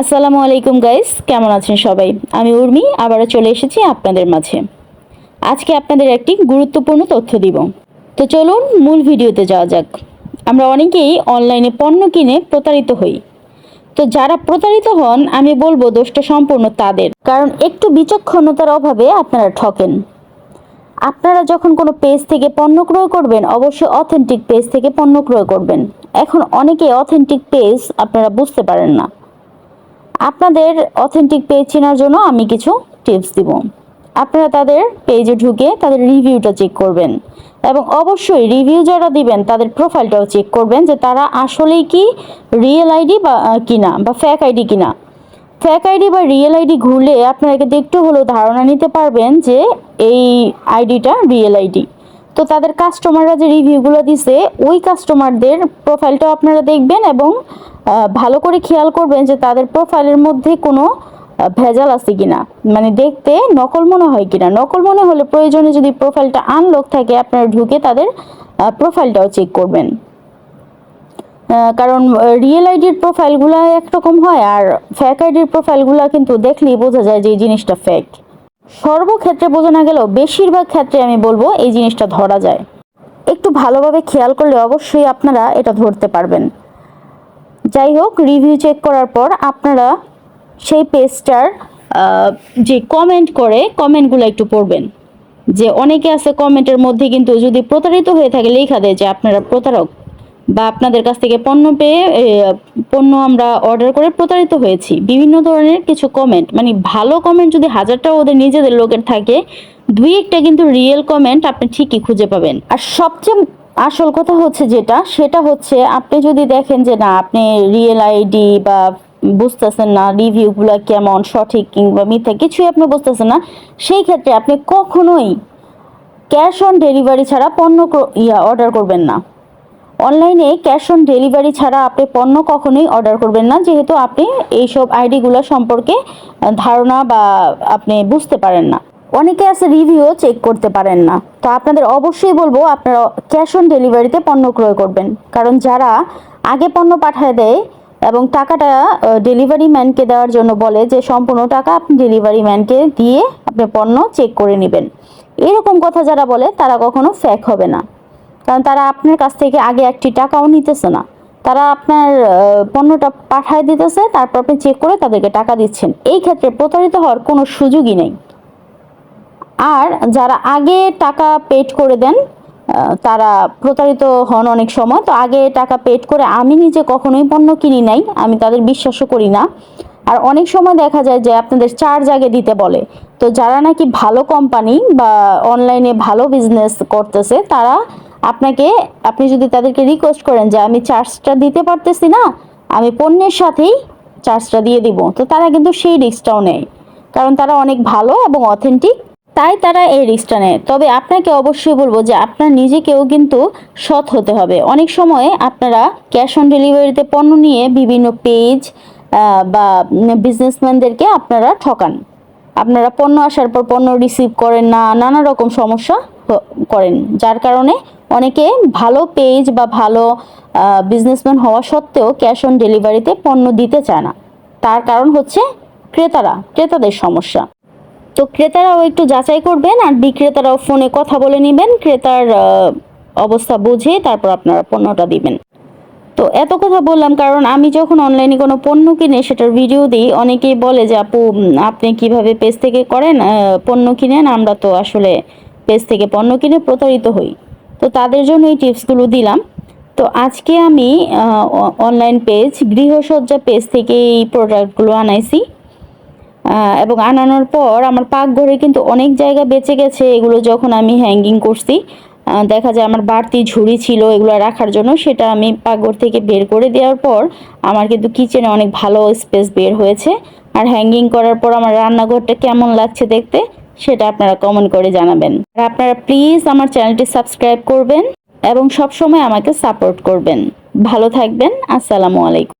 আসসালামু আলাইকুম গাইস, কেমন আছেন সবাই? আমি উর্মি, আবারও চলে এসেছি আপনাদের মাঝে। আজকে আপনাদের একটি গুরুত্বপূর্ণ তথ্য দিব। তো চলুন মূল ভিডিওতে যাওয়া যাক। আমরা অনেকেই অনলাইনে পণ্য কিনে প্রতারিত হই। তো যারা প্রতারিত হন, আমি বলব দোষটা সম্পূর্ণ তাদের। কারণ একটু বিচক্ষণতার অভাবে আপনারা ঠকেন। আপনারা যখন কোনো পেজ থেকে পণ্য ক্রয় করবেন, অবশ্যই অথেন্টিক পেজ থেকে পণ্য ক্রয় করবেন। এখন অনেকে অথেন্টিক পেজ আপনারা বুঝতে পারেন না। আপনাদের অথেন্টিক পেজ চেনার জন্য আমি কিছু টিপস দিব। আপনারা তাদের পেজে ঢুকে তাদের রিভিউটা চেক করবেন এবং অবশ্যই রিভিউ যারা দিবেন, তাদের প্রোফাইলটাও চেক করবেন যে তারা আসলেই কি রিয়েল আইডি বা কিনা বা ফ্যাক আইডি কিনা। ফ্যাক আইডি বা রিয়েল আইডি ঘুরলে আপনারা কিন্তু একটু হলেও ধারণা নিতে পারবেন যে এই আইডিটা রিয়েল আইডি তো তাদের কাস্টমাররা যে রিভিউগুলো দিছে, ওই কাস্টমারদের প্রোফাইলটাও আপনারা দেখবেন এবং ভালো করে খেয়াল করবেন যে তাদের প্রোফাইলের মধ্যে কোনো ভেজাল আছে কিনা। মানে দেখতে নকল মনে হয় কিনা। নকল মনে হলে প্রয়োজনে যদি প্রোফাইলটা আনলক থাকে, আপনারা ঢুকে তাদের প্রোফাইলটাও চেক করবেন। কারণ রিয়েল আইডির প্রোফাইলগুলো একরকম হয়, আর ফ্যাক আইডির প্রোফাইলগুলো কিন্তু দেখলেই বোঝা যায় যে এই জিনিসটা ফেক সর্বক্ষেত্রে বোঝা না গেলেও বেশিরভাগ ক্ষেত্রে আমি বলব এই জিনিসটা ধরা যায়। একটু ভালোভাবে খেয়াল করলে অবশ্যই আপনারা এটা ধরতে পারবেন। যাই হোক রিভিউ চেক করার পর আপনারা সেই পেজটার যে কমেন্ট করে কমেন্টগুলো একটু পড়বেন। যে অনেকে আছে কমেন্টের মধ্যে কিন্তু যদি প্রতারিত হয়ে থাকে, লেখা দেয় যে আপনারা প্রতারক বা আপনাদের কাছ থেকে পণ্য পেয়ে পণ্য আমরা অর্ডার করে প্রতারিত হয়েছি। বিভিন্ন ধরনের কিছু কমেন্ট মানে ভালো কমেন্ট যদি হাজারটা ওদের নিজেদের লোকের থাকে, দুই একটা কিন্তু রিয়েল কমেন্ট আপনি ঠিকই খুঁজে পাবেন। আর সবচেয়ে আসল কথা হচ্ছে যেটা, সেটা হচ্ছে আপনি যদি দেখেন যে না, আপনি রিয়েল আইডি বা বুঝতেছেন না রিভিউগুলো কেমন, সঠিক কিংবা মিথ্যা, কিছুই আপনি বুঝতেছেন না, সেই ক্ষেত্রে আপনি কখনোই ক্যাশ অন ডেলিভারি ছাড়া পণ্য ইয়া অর্ডার করবেন না। অনলাইনে ক্যাশ অন ডেলিভারি ছাড়া আপনি পণ্য কখনোই অর্ডার করবেন না, যেহেতু আপনি এইসব আইডিগুলো সম্পর্কে ধারণা বা আপনি বুঝতে পারেন না। অনেকে আছে রিভিউ চেক করতে পারেন না। তো আপনাদের অবশ্যই বলব, আপনারা ক্যাশ অন ডেলিভারিতে পণ্য ক্রয় করবেন। কারণ যারা আগে পণ্য পাঠায় দেয় এবং টাকাটা ডেলিভারি ম্যানকে দেওয়ার জন্য বলে যে সম্পূর্ণ টাকা আপনি ডেলিভারি ম্যানকে দিয়ে আপনি পণ্য চেক করে নেবেন। এরকম কথা যারা বলে, তারা কখনো ফ্যাক হবে না। কারণ তারা আপনার কাছ থেকে আগে একটি টাকাও নিতেছে না। তারা আপনার পণ্যটা পাঠায় দিতেছে, তারপর আপনি চেক করে তাদেরকে টাকা দিচ্ছেন। এই ক্ষেত্রে প্রতারিত হওয়ার কোনো সুযোগই নেই। আর যারা আগে টাকা পেড করে দেন তারা প্রতারিত হন অনেক সময়। তো আগে টাকা পেড করে আমি নিজে কখনোই পণ্য কিনি নাই, আমি তাদের বিশ্বাসও করি না। আর অনেক সময় দেখা যায় যে আপনাদের চার্জ আগে দিতে বলে। তো যারা নাকি ভালো কোম্পানি বা অনলাইনে ভালো বিজনেস করতেছে, তারা আপনাকে, আপনি যদি তাদেরকে রিকোয়েস্ট করেন যে আমি চার্জটা দিতে পারতেছি না, আমি পণ্যের সাথেই চার্জটা দিয়ে দিব। তো তারা কিন্তু সেই রিস্কটাও নেয়। কারণ তারা অনেক ভালো এবং অথেন্টিক তাই তারা এই রিস্কটা নেয়। তবে আপনাকে অবশ্যই বলব যে আপনার নিজেকেও কিন্তু সৎ হতে হবে। অনেক সময় আপনারা ক্যাশ অন ডেলিভারিতে পণ্য নিয়ে বিভিন্ন পেজ বা বিজনেসম্যানদেরকে আপনারা ঠকান। আপনারা পণ্য আসার পর পণ্য রিসিভ করেন না, নানা রকম সমস্যা করেন। যার কারণে অনেকে ভালো পেজ বা ভালো বিজনেসম্যান হওয়া সত্ত্বেও ক্যাশ অন ডেলিভারিতে পণ্য দিতে চায় না। তার কারণ হচ্ছে ক্রেতারা, ক্রেতাদের সমস্যা। তো ক্রেতারাও একটু যাচাই করবেন আর বিক্রেতারাও ফোনে কথা বলে নেবেন। ক্রেতার অবস্থা বুঝে তারপর আপনারা পণ্যটা দিবেন। তো এত কথা বললাম কারণ আমি যখন অনলাইনে কোনো পণ্য কিনে সেটার ভিডিও দিই, অনেকেই বলে যে, আপু আপনি কীভাবে পেজ থেকে করেন পণ্য কিনেন? আমরা তো আসলে পেজ থেকে পণ্য কিনে প্রতারিত হই। তো তাদের জন্য এই টিপসগুলো দিলাম। তো আজকে আমি অনলাইন পেজ গৃহসজ্জা পেজ থেকে এই প্রোডাক্টগুলো আনাইছি। এবং আনানোর পর আমার পাকঘরে কিন্তু অনেক জায়গা বেঁচে গেছে, এগুলো যখন আমি হ্যাঙ্গিং করছি দেখা যায় আমার বাড়তি ঝুড়ি ছিল এগুলো রাখার জন্য, সেটা আমি পাকঘর থেকে বের করে দেওয়ার পর আমার কিন্তু কিচেনে অনেক ভালো স্পেস বের হয়েছে। আর হ্যাঙ্গিং করার পর আমার রান্নাঘরটা কেমন লাগছে দেখতে, সেটা আপনারা কমেন্ট করে জানাবেন। আর আপনারা প্লিজ আমার চ্যানেলটি সাবস্ক্রাইব করবেন এবং সবসময় আমাকে সাপোর্ট করবেন। ভালো থাকবেন, আসসালামু আলাইকুম।